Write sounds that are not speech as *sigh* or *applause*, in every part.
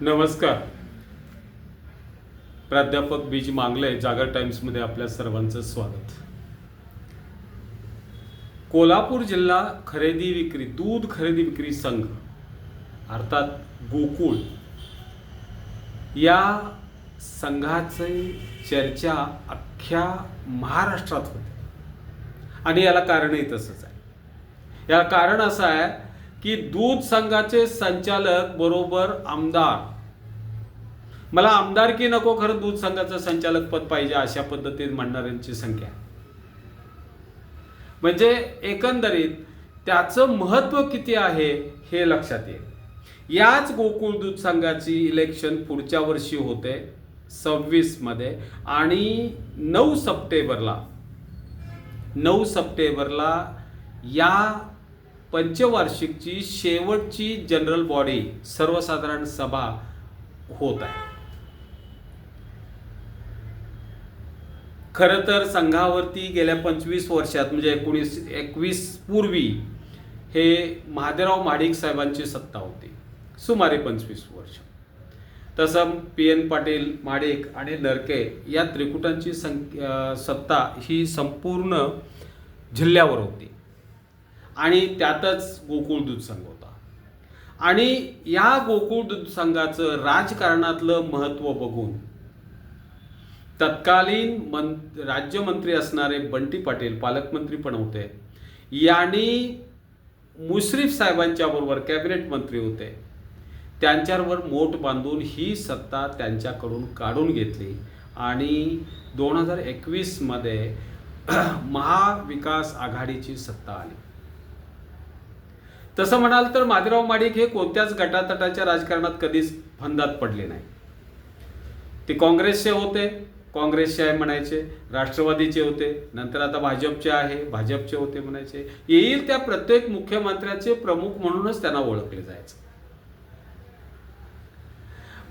नमस्कार. प्राध्यापक बीज मांगले जागर टाइम्समध्ये आपल्या सर्वांचं स्वागत. कोल्हापूर जिल्हा खरेदी विक्री दूध खरेदी विक्री संघ अर्थात गोकुळ या संघाची चर्चा अख्ख्या महाराष्ट्रात होते. आणि याला कारणही तसंच आहे. याला कारण असं आहे की दूध संघाचे संचालक बरोबर आमदार. मला आमदार की नको खरं दूध संघाचं संचालक पद पाहिजे अशा पद्धतीत म्हणणाऱ्यांची संख्या. म्हणजे एकंदरीत त्याचं महत्त्व किती आहे हे लक्षात येईल. याच गोकुळ दूध संघाची इलेक्शन पुढच्या वर्षी होते सव्वीसमध्ये. आणि नऊ सप्टेंबरला नऊ सप्टेंबरला या पंचवार्षिकची शेवटची जनरल बॉडी सर्वसाधारण सभा होत आहे. खरं तर संघावरती गेल्या पंचवीस वर्षात म्हणजे एकोणीस एकवीस पूर्वी हे महादेवराव महाडिक साहेबांची सत्ता होती. सुमारे पंचवीस वर्ष. तसं पी एन पाटील माडिक आणि नरके या त्रिकुटांची संख्या सत्ता ही संपूर्ण जिल्ह्यावर होती. आणि त्यातच गोकुळ दूध संघ होता. आणि या गोकुळ दूध संघाचं राजकारणातलं महत्त्व बघून तत्कालीन मं राज्यमंत्री असणारे बंटी पाटील पालकमंत्री पण होते. यांनी मुश्रीफ साहेबांच्या बरोबर कॅबिनेट मंत्री होते. त्यांच्यावर मोठ बांधून ही सत्ता त्यांच्याकडून काढून घेतली. आणि दोन हजार एकवीसमध्ये *clears throat* महाविकास आघाडीची सत्ता आली. तसं म्हणाल तर माधवराव माडिक हे कोणत्याच गटातटाच्या राजकारणात कधीच फंदात पडले नाही. ते काँग्रेसचे होते काँग्रेसचे आहे म्हणायचे राष्ट्रवादीचे होते नंतर आता भाजपचे आहे भाजपचे होते म्हणायचे. येईल त्या प्रत्येक मुख्यमंत्र्याचे प्रमुख म्हणूनच त्यांना ओळखले जायचं.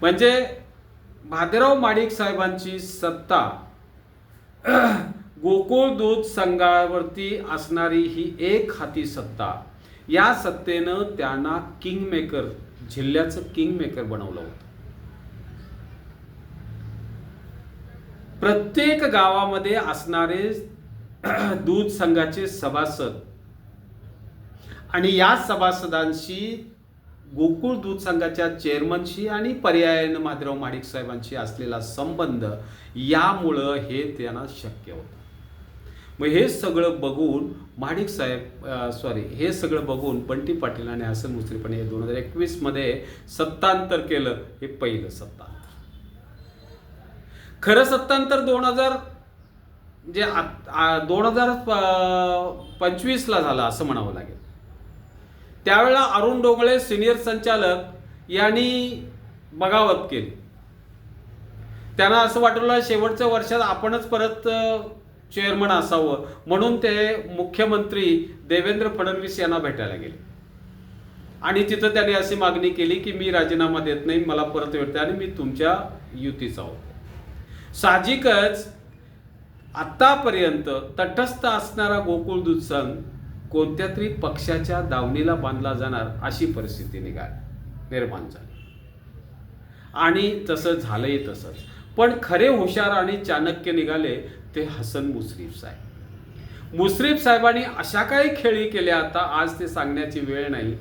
म्हणजे भादेराव माडिक साहेबांची सत्ता *clears throat* गोकुळ दूध संघावरती असणारी ही एक हाती सत्ता. या सत्तेनं त्यांना किंग मेकर जिल्ह्याचं किंग मेकर बनवलं होतं. प्रत्येक गावामध्ये असणारे *clears throat* दूध संघाचे सभासद आणि या सभासदांशी गोकुळ दूध संघाच्या चेअरमनशी आणि पर्यायानं माधवराव माडिक साहेबांशी असलेला संबंध यामुळं हे त्यांना शक्य होतं. मग हे सगळं बघून महाडिक साहेब सॉरी हे सगळं बघून बंटी पाटील आणि हसन मुश्रीफ हे दोन हजार एकवीसमध्ये सत्तांतर केलं हे पहिलं सत्तांतर खरं सत्तांतर दोन हजार म्हणजे जे दोन हजार पंचवीसला झालं असं म्हणावं लागेल. त्यावेळेला अरुण डोंगळे सिनियर संचालक यांनी बगावत केली. त्यांना असं वाटलं शेवटच्या वर्षात आपणच परत चेअरमन असावं. म्हणून ते मुख्यमंत्री देवेंद्र फडणवीस यांना भेटायला गेले. आणि तिथं त्यांनी अशी मागणी केली की मी राजीनामा देत नाही मला परत भेटते आणि मी तुमच्या युतीचा होतो साहजिकच आतापर्यंत तटस्थ असणारा गोकुळ दुधसन कोणत्या तरी पक्षाच्या दावणीला बांधला जाणार अशी परिस्थिती निघाल निर्माण झाली. आणि तसं झालंही तसंच. पण खरे हुशार आणि चाणक्य निघाले ते हसन मुश्रीफ साहेब. मुश्रीफ साहेबांनी अशा काही खेळी केल्या आता आज ते सांगण्याची वेळ नाही.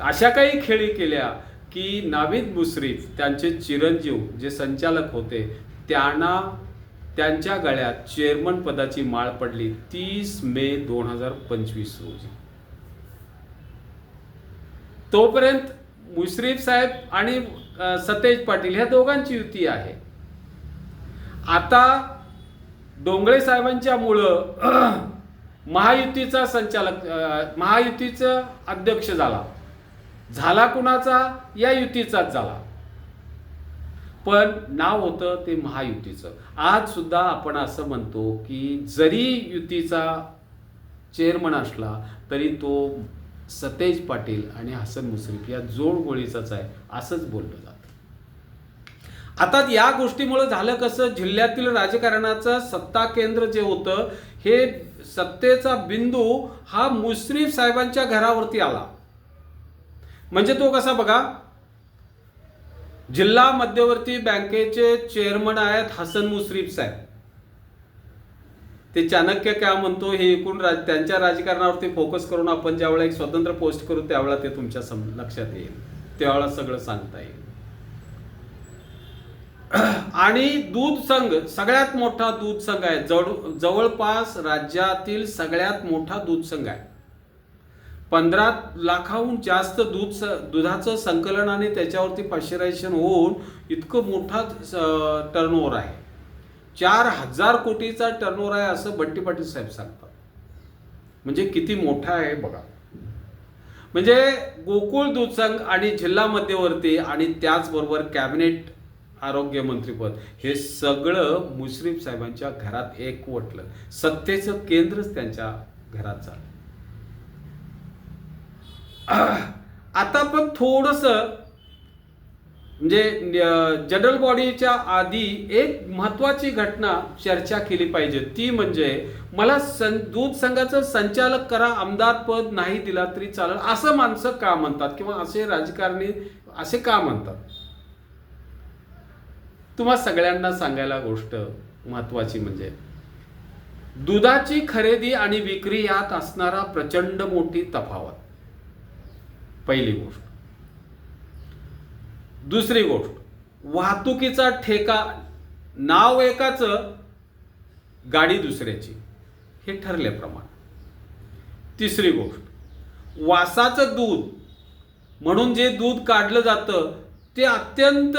अशा काही खेळी केल्या की नाविद मुश्रीफ त्यांचे चिरंजीव जे संचालक होते त्यांना त्यांच्या गळ्यात चेअरमन पदाची माळ पडली तीस मे दोन हजार पंचवीस रोजी. तोपर्यंत मुश्रीफ साहेब आणि सतेज पाटील ह्या दोघांची युती आहे. आता डोंगळे साहेबांच्या मुळं *clears throat* महायुतीचा संचालक महायुतीचं अध्यक्ष झाला. झाला कुणाचा? या युतीचाच झाला. पण नाव होतं ते महायुतीचं. आज सुद्धा आपण असं म्हणतो की जरी युतीचा चेअरमन असला तरी तो सतेज पाटील आणि हसन मुश्रीफ या जोडगोळीचाच आहे असंच बोललं जातं. आता या गोष्टीमुळे झालं कसं? जिल्ह्यातील राजकारणाचं सत्ता केंद्र जे होतं हे सत्तेचा बिंदू हा मुश्रीफ साहेबांच्या घरावरती आला. म्हणजे तो कसा बघा? जिल्हा मध्यवर्ती बँकेचे चेअरमन आहेत हसन मुश्रीफ साहेब. ते चाणक्य काय म्हणतो हे एकूण राज त्यांच्या राजकारणावरती फोकस करून आपण ज्यावेळेला एक स्वतंत्र पोस्ट करू त्यावेळेला ते तुमच्या सम लक्षात येईल. त्यावेळेला सगळं सांगता येईल. *clears throat* आणि दूध संघ सगळ्यात मोठा दूध संघ आहे. जवळ जवळपास राज्यातील सगळ्यात मोठा दूध संघ आहे. पंधरा लाखाहून जास्त दूध स- दुधाचं संकलन आणि त्याच्यावरती पाश्चरायझेशन होऊन इतकं मोठा टर्नओव्हर आहे. चार हजार कोटीचा टर्नओव्हर आहे असं बंटी पाटील साहेब सांगतात. म्हणजे किती मोठा आहे बघा. म्हणजे गोकुळ दूध संघ आणि जिल्हा मध्यवर्ती आणि त्याचबरोबर कॅबिनेट आरोग्यमंत्रीपद. हे सगळं मुश्रीफ साहेबांच्या घरात एकवटलं. सत्तेचं केंद्रच त्यांच्या घरात झालं. आता पण थोडस म्हणजे जनरल बॉडीच्या आधी एक महत्वाची घटना चर्चा केली पाहिजे. ती म्हणजे मला सं दूध संघाचं संचालक करा आमदार पद नाही दिला तरी चालेल. असं माणसं का म्हणतात? किंवा असे राजकारणी असे का म्हणतात? तुम्हा सगळ्यांना सांगायला गोष्ट महत्वाची म्हणजे दुधाची खरेदी आणि विक्री यात असणारा प्रचंड मोठी तफावत. पहिली गोष्ट. दुसरी गोष्ट वाहतुकीचा ठेका नाव एकाच गाडी दुसऱ्याची. हे ठरल्याप्रमाणे तिसरी गोष्ट वासाचं दूध म्हणून जे दूध काढलं जातं ते अत्यंत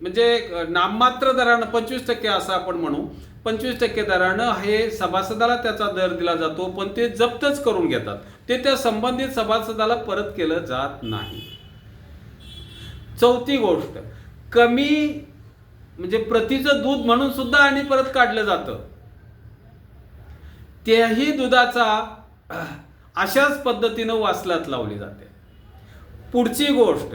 म्हणजे नाममात्र दरानं पंचवीस टक्के असं आपण म्हणू. पंचवीस टक्के दरानं हे सभासदाला त्याचा दर दिला जातो पण ते जप्तच करून घेतात. ते त्या संबंधित सभासदाला परत केलं जात नाही. चौथी गोष्ट कमी म्हणजे प्रतीचं दूध म्हणून सुद्धा आणि परत काढलं जातं. त्याही दुधाचा अशाच पद्धतीनं वासलात लावली जाते. पुढची गोष्ट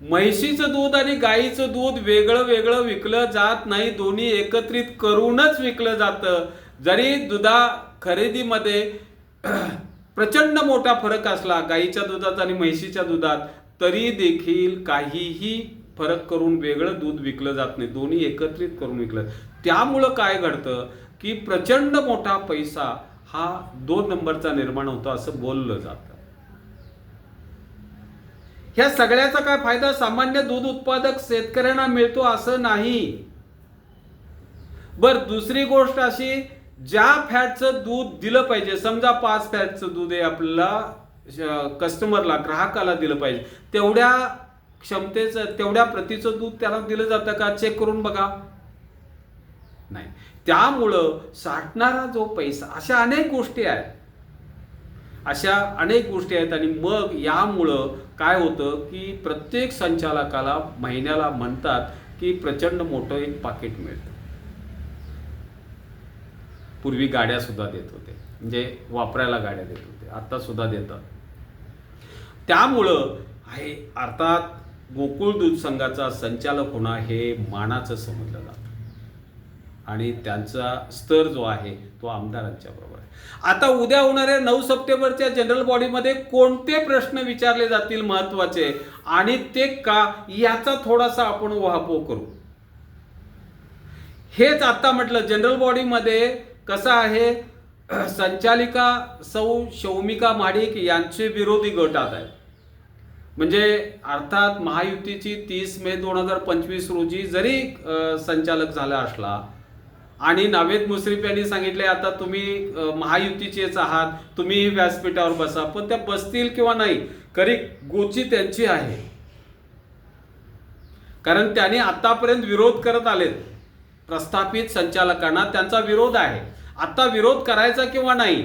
म्हैशीचं दूध आणि गाईचं दूध वेगळं वेगळं विकलं जात नाही. दोन्ही एकत्रित करूनच विकलं जातं. जरी दुधा खरेदीमध्ये *clears throat* प्रचंड मोठा फरक असला गाईच्या दुधात आणि म्हैशीच्या दुधात तरी देखील काहीही फरक करून वेगळं दूध विकलं जात नाही. दोन्ही एकत्रित करून विकलं. त्यामुळं काय घडतं की प्रचंड मोठा पैसा हा दोन नंबरचा निर्माण होतो असं बोललं जातं. ह्या सगळ्याचा काय फायदा? सामान्य दूध उत्पादक शेतकऱ्यांना मिळतो असं नाही. बर दुसरी गोष्ट अशी ज्या फॅटचं दूध दिलं पाहिजे समजा पाच फॅटचं दूध आहे आपल्याला कस्टमरला ग्राहकाला दिलं पाहिजे तेवढ्या क्षमतेचं तेवढ्या प्रतीचं दूध त्याला दिलं जातं का? चेक करून बघा. नाही. त्यामुळं साठणारा जो पैसा अशा अनेक गोष्टी आहेत. अशा अनेक गोष्टी आहेत आणि मग यामुळं काय होतं की प्रत्येक संचालकाला महिन्याला म्हणतात की प्रचंड मोठं एक पाकिट मिळतं. पूर्वी गाड्या सुद्धा देत होते. म्हणजे वापरायला गाड्या देत होते. आता सुद्धा देतात. त्यामुळं हे अर्थात गोकुळ दूध संघाचा संचालक होणं हे मानाचं समजलं जातं. आणि त्यांचा स्तर जो आहे तो आमदारांच्या बरोबर आता उद्या होणाऱ्या नऊ सप्टेंबरच्या जनरल बॉडीमध्ये कोणते प्रश्न विचारले जातील महत्त्वाचे? आणि ते का? याचा थोडासा आपण वाहपो करू. हेच आता म्हटलं जनरल बॉडीमध्ये कसं आहे? संचालिका सौ शौमिका महाडिक यांचे विरोधी गटात आहे म्हणजे अर्थात महायुतीची तीस मे दोन हजार पंचवीस रोजी जरी संचालक झाला असला आणि नावेद मुश्रीफ यांनी सांगितले आता तुम्ही महायुतीचेच आहात तुम्ही व्यासपीठावर बसा पण त्या बसतील किंवा नाही खरी गोची त्यांची आहे. कारण त्यांनी आतापर्यंत विरोध करत आलेत प्रस्थापित संचालकांना त्यांचा विरोध आहे. आता विरोध करायचा किंवा नाही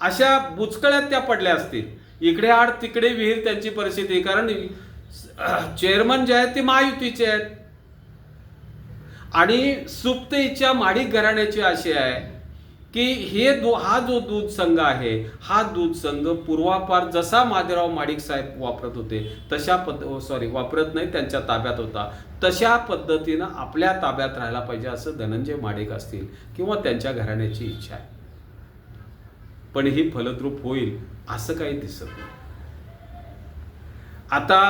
अशा बुचकळ्यात त्या पडल्या असतील. इकडे आड तिकडे विहीर त्यांची परिस्थिती कारण चेअरमन जे आहेत ते महायुतीचे आहेत. आणि सुप्त इच्छा घराण्याची अशी आहे की हे दो हा जो दूध संघ आहे हा दूध संघ पूर्वापार जसा माधेराव माडिक साहेब वापरत होते तशा पद्ध सॉरी वापरत नाही त्यांच्या ताब्यात होता. तशा पद्धतीनं आपल्या ताब्यात राहायला पाहिजे असं धनंजय माडिक असतील किंवा त्यांच्या घराण्याची इच्छा आहे. पण ही फलद्रूप होईल असं काही दिसत नाही. आता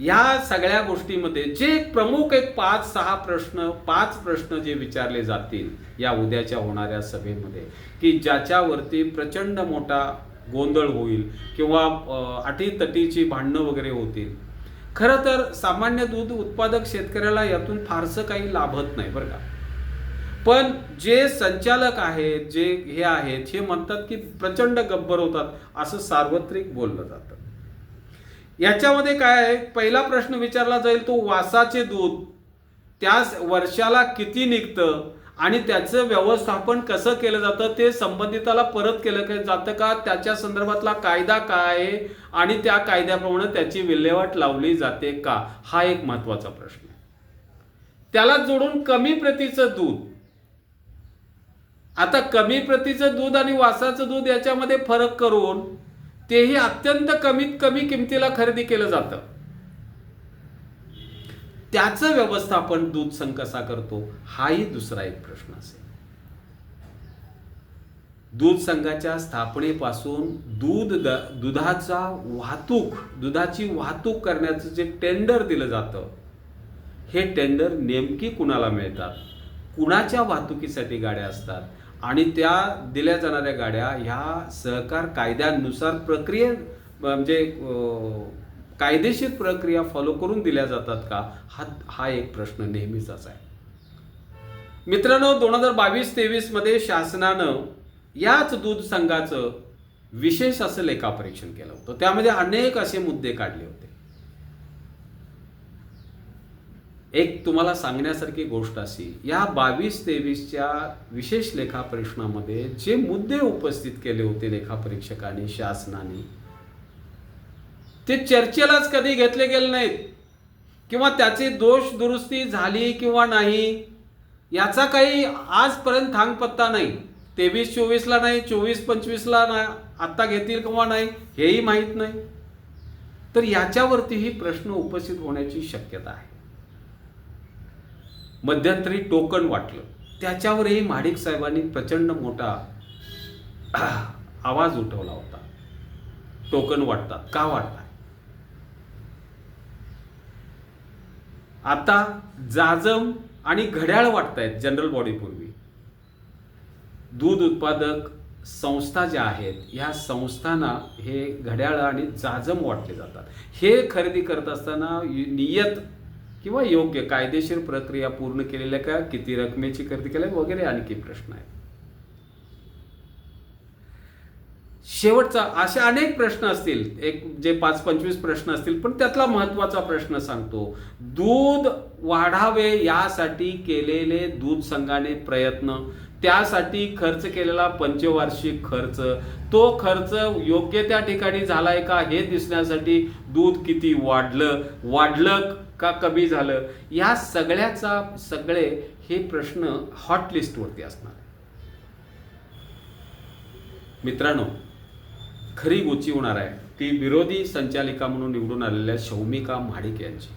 या सगळ्या गोष्टीमध्ये जे प्रमुख एक पाच सहा प्रश्न पाच प्रश्न जे विचारले जातील या उद्याच्या होणाऱ्या सभेमध्ये की ज्याच्यावरती प्रचंड मोठा गोंधळ होईल किंवा अटीतटीची भांडणं वगैरे होतील. खरं तर सामान्य दूध उत्पादक शेतकऱ्याला यातून फारसं काही लाभत नाही बरं का. पण जे संचालक आहेत जे हे आहेत हे म्हणतात की प्रचंड गब्बर होतात असं सार्वत्रिक बोललं जातं. याच्यामध्ये काय आहे? पहिला प्रश्न विचारला जाईल तो वासाचे दूध. त्या वर्षाला किती निघतं? आणि त्याचं व्यवस्थापन कसं केलं जातं? ते संबंधिताला परत केलं जातं का? त्याच्या संदर्भातला कायदा काय आहे? आणि त्या कायद्याप्रमाणे त्याची विल्हेवाट लावली जाते का? हा एक महत्त्वाचा प्रश्न. त्याला जोडून कमी प्रतीचं दूध. आता कमी प्रतीचं दूध आणि वासाचं दूध याच्यामध्ये फरक करून तेही अत्यंत कमीत कमी किमतीला खरेदी केलं जातं. त्याचं व्यवस्थापन दूध संघ कसा करतो हाही दुसरा एक प्रश्न असेल. दूध संघाच्या स्थापनेपासून दूध द- दुधाचा वाहतूक दुधाची वाहतूक करण्याचं जे टेंडर दिलं जातं हे टेंडर नेमकी कुणाला मिळतात? कुणाच्या वाहतुकीसाठी गाड्या असतात? आणि त्या दिल्या जाणाऱ्या गाड्या ह्या सहकार कायद्यानुसार प्रक्रिये म्हणजे कायदेशीर प्रक्रिया फॉलो करून दिल्या जातात का? हा हा एक प्रश्न नेहमीचाच आहे. मित्रांनो दोन हजार बावीस तेवीसमध्ये शासनानं याच दूध संघाचं विशेष असं लेखापरीक्षण केलं होतं. त्यामध्ये अनेक असे मुद्दे काढले होते. एक तुम्हाला सांगण्यासारखी गोष्ट अशी या बावीस तेवीसच्या विशेष लेखापरीक्षणामध्ये जे मुद्दे उपस्थित केले होते लेखापरीक्षकांनी शासनाने ते चर्चेलाच कधी घेतले गेले नाहीत. किंवा त्याची दोष दुरुस्ती झाली किंवा नाही याचा काही आजपर्यंत थांगपत्ता नाही. तेवीस चोवीसला नाही चोवीस पंचवीसला ना आत्ता घेतील किंवा नाही हेही माहीत नाही. तर याच्यावरतीही प्रश्न उपस्थित होण्याची शक्यता आहे. मध्यंतरी टोकन वाटलं. त्याच्यावरही महाडिक साहेबांनी प्रचंड मोठा आवाज उठवला होता. टोकन वाटतात. का वाटतात? आता जाजम आणि घड्याळ वाटतायत जनरल बॉडी पूर्वी. दूध उत्पादक संस्था ज्या आहेत ह्या संस्थांना हे घड्याळ आणि जाजम वाटले जातात. हे खरेदी करत असताना नियत किंवा योग्य कायदेशीर प्रक्रिया पूर्ण केलेल्या का किती रकमेची खरेदी केल्या वगैरे आणखी प्रश्न आहेत. शेवटचा असे अनेक प्रश्न असतील एक जे पाच पंचवीस प्रश्न असतील पण त्यातला महत्त्वाचा प्रश्न सांगतो दूध वाढावे यासाठी केलेले दूध संघाने प्रयत्न त्यासाठी खर्च केलेला पंचवार्षिक खर्च तो खर्च योग्य त्या ठिकाणी झालाय का हे दिसण्यासाठी दूध किती वाढलं वाढलं का कमी झालं या सगळ्याचा सगळे हे प्रश्न हॉटलिस्टवरती असणार. मित्रांनो खरी गोची होणार आहे. ती विरोधी संचालिका म्हणून निवडून आलेल्या शौमिका महाडिक यांची.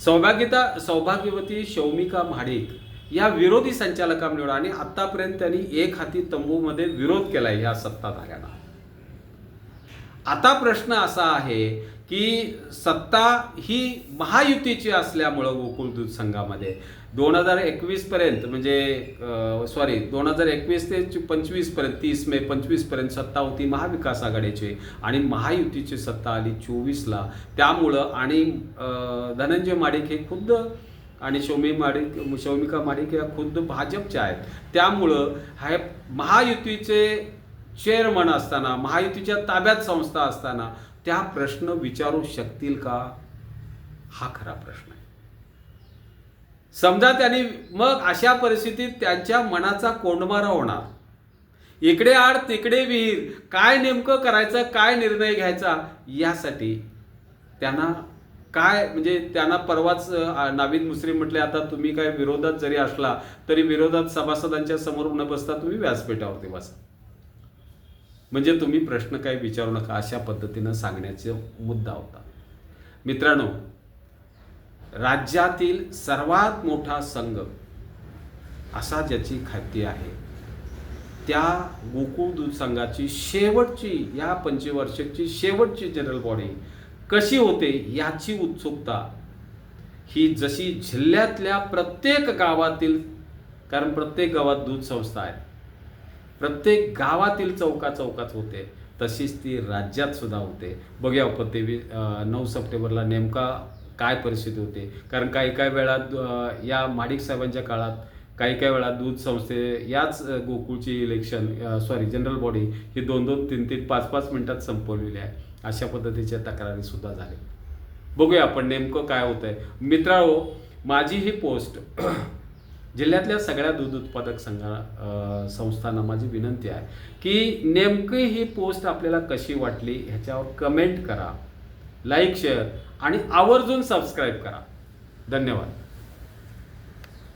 सौभाग्यता सौभाग्यवती शौमिका महाडिक या विरोधी संचालकांवर आणि आतापर्यंत त्यांनी एक हाती तंबूमध्ये विरोध केलाय या सत्ताधाऱ्यांना. आता प्रश्न असा आहे की सत्ता ही महायुतीची असल्यामुळं गोकुळ दूध संघामध्ये. दोन हजार एकवीसपर्यंत म्हणजे सॉरी दोन हजार एकवीस ते पंचवीसपर्यंत तीस मे पंचवीसपर्यंत सत्ता होती महाविकास आघाडीची आणि महायुतीची सत्ता आली चोवीसला. त्यामुळं आणि धनंजय माडिक हे खुद्द आणि शौमी माडिक शौमिका माडिक या खुद्द भाजपच्या आहेत. त्यामुळं हे महायुतीचे चेअरमन असताना महायुतीच्या ताब्यात संस्था असताना त्या प्रश्न विचारू शकतील का? हा खरा प्रश्न आहे. समजा त्यांनी मग अशा परिस्थितीत त्यांच्या मनाचा कोंडमारा होणार. इकडे आड तिकडे विहीर काय नेमकं करायचं काय निर्णय घ्यायचा यासाठी त्यांना काय म्हणजे त्यांना परवाच अं, नावीद मुस्लिम म्हटले आता तुम्ही काय विरोधात जरी असला तरी विरोधात सभासदांच्या समोर न बसता तुम्ही व्यासपीठावरती बसा. म्हणजे तुम्ही प्रश्न काही विचारू नका अशा पद्धतीनं सांगण्याचा मुद्दा होता. मित्रांनो राज्यातील सर्वात मोठा संघ असा ज्याची खाती आहे त्या गोकुळ दूध संघाची शेवटची या पंचवार्षिकची शेवटची जनरल बॉडी कशी होते याची उत्सुकता ही जशी जिल्ह्यातल्या प्रत्येक गावातील कारण प्रत्येक गावात दूध संस्था आहेत प्रत्येक गावातील चौका चौकात होते. तशीच ती राज्यात सुद्धा होते. बघूया आपण तेवीस नऊ सप्टेंबरला नेमका काय परिस्थिती होते. कारण काही काही वेळा या माडिक साहेबांच्या काळात काही काही वेळा दूध संस्थे याच गोकुळची इलेक्शन सॉरी जनरल बॉडी ही दोन दोन तीन तीन पाच पाच मिनिटात संपवलेली आहे. अशा पद्धतीच्या तक्रारीसुद्धा झाल्या. बघूया आपण नेमकं काय होतं आहे मित्रांनो माझी ही पोस्ट जिल्ह्यातल्या सगळ्या दूध उत्पादक संघा संस्थांना माझी विनंती आहे की नेमकी ही पोस्ट आपल्याला कशी वाटली ह्याच्यावर कमेंट करा. लाईक शेअर आणि आवर्जून सबस्क्राईब करा. धन्यवाद.